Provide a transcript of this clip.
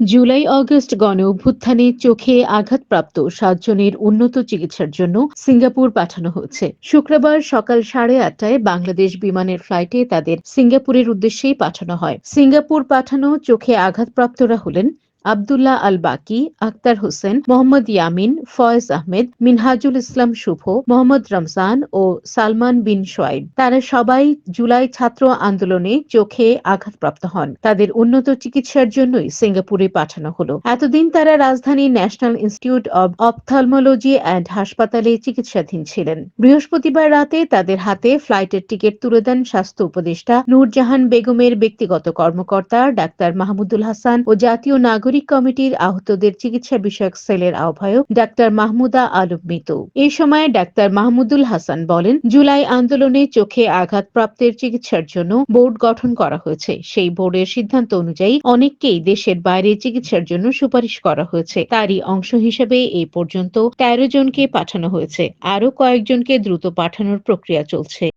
July, August গণ অভ্যুত্থানে চোখে আঘাতপ্রাপ্ত সাতজনের উন্নত চিকিৎসার জন্য সিঙ্গাপুর পাঠানো হচ্ছে শুক্রবার সকাল সাড়ে আটটায় বাংলাদেশ বিমানের ফ্লাইটে তাদের সিঙ্গাপুরের উদ্দেশ্যেই পাঠানো হয়। সিঙ্গাপুর পাঠানো চোখে আঘাতপ্রাপ্তরা হলেন আবদুল্লাহ আল বাকি আক্তার হোসেন, মোহাম্মদ ইয়ামিন, ফয়েজ আহমেদ, মিনহাজুল ইসলাম শুভ, মোহাম্মদ রমজান ও সালমান বিন সোয়াইব তারা সবাই জুলাই ছাত্র আন্দোলনে চোখে আঘাতপ্রাপ্ত হন। তাদের উন্নত চিকিৎসার জন্যই সিঙ্গাপুরে পাঠানো হলো। এতদিন তারা রাজধানীর National Institute of Ophthalmology and হাসপাতালে চিকিৎসাধীন ছিলেন। বৃহস্পতিবার রাতে তাদের হাতে ফ্লাইটের টিকিট তুলে দেন স্বাস্থ্য উপদেষ্টা নূরজাহান বেগমের ব্যক্তিগত কর্মকর্তা ডাক্তার মাহমুদুল হাসান ও জাতীয় নাগরিক কমিটির আহতদের চিকিৎসা বিষয়ক সেলের আহ্বায়ক ডাক্তার মাহমুদা আলম মিতু। এ সময় ডাক্তার মাহমুদুল হাসান বলেন, জুলাই আন্দোলনে চোখে আঘাতপ্রাপ্তের চিকিৎসার জন্য বোর্ড গঠন করা হয়েছে। সেই বোর্ডের সিদ্ধান্ত অনুযায়ী অনেককেই দেশের বাইরে চিকিৎসার জন্য সুপারিশ করা হয়েছে। তারই অংশ হিসেবে এই পর্যন্ত তেরো জনকে পাঠানো হয়েছে। আরও কয়েকজনকে দ্রুত পাঠানোর প্রক্রিয়া চলছে।